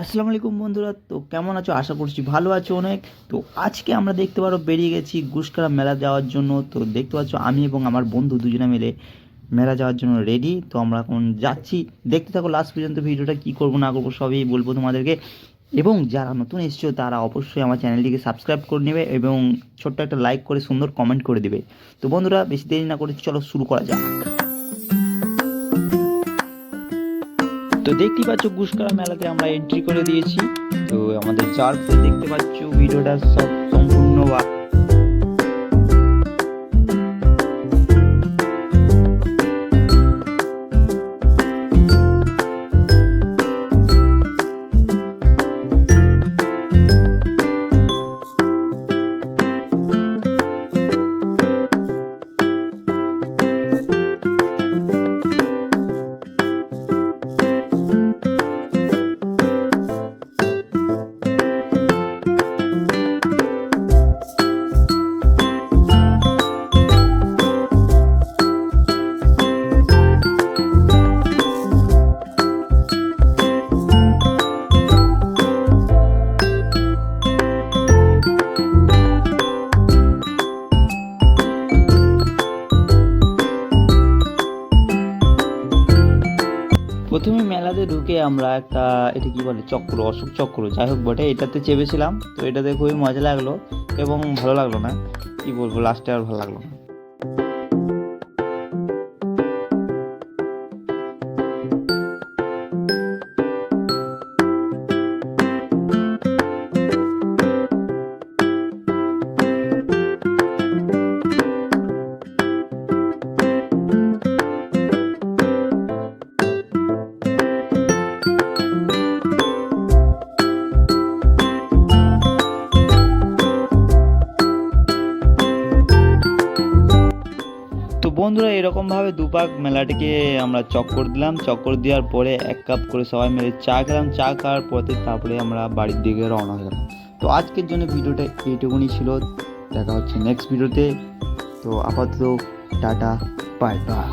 আসসালামু আলাইকুম বন্ধুরা, তো কেমন আছো? আশা করছি ভালো আছো অনেক। তো আজকে আমরা দেখতে পারো বেরিয়ে গেছি গুসকারা মেলা যাওয়ার জন্য। তো দেখতে পাচ্ছ আমি এবং আমার বন্ধু দুজনে মিলে মেলা যাওয়ার জন্য রেডি তো আমরা এখন যাচ্ছি। দেখতে থাকো লাস্ট পর্যন্ত ভিডিওটা, কী করব না করব সবই বলব তোমাদেরকে। এবং যারা নতুন এসছো, তারা অবশ্যই আমার চ্যানেলটিকে সাবস্ক্রাইব করে নেবে এবং ছোট্ট একটা লাইক করে সুন্দর কমেন্ট করে দেবে। তো বন্ধুরা, বেশি দেরি না করে চলো শুরু করা যাক। তো দেখতে পাচ্ছ গুসকরা মেলাতে আমরা এন্ট্রি করে দিয়েছি। তো আমাদের যার দেখতে পাচ্ছ, ভিডিওটা সব সম্পূর্ণ প্রথমে মেলাতে ঢুকে আমরা একটা, এটা কি বলে, চক্র, অশোক চক্র, যাই হোক বটে, এটাতে চেপেছিলাম, তো এটাতে খুবই মজা লাগল এবং ভালো লাগল না। কি বলব লাস্টে আর ভালো লাগল না। বন্ধুরা, এরকমভাবে দুপাক মেলাটিকে আমরা চক্কর দিলাম। চক্কর দেওয়ার পরে এক কাপ করে সবাই মিলে চা খেলাম। চা খাওয়ার পরে তারপরে আমরা বাড়ির দিকে রওনা গেলাম তো আজকের জন্য ভিডিওটা এইটুকুনি ছিল। দেখা হচ্ছে নেক্সট ভিডিওতে। তো আপাতত টাটা বাই বাই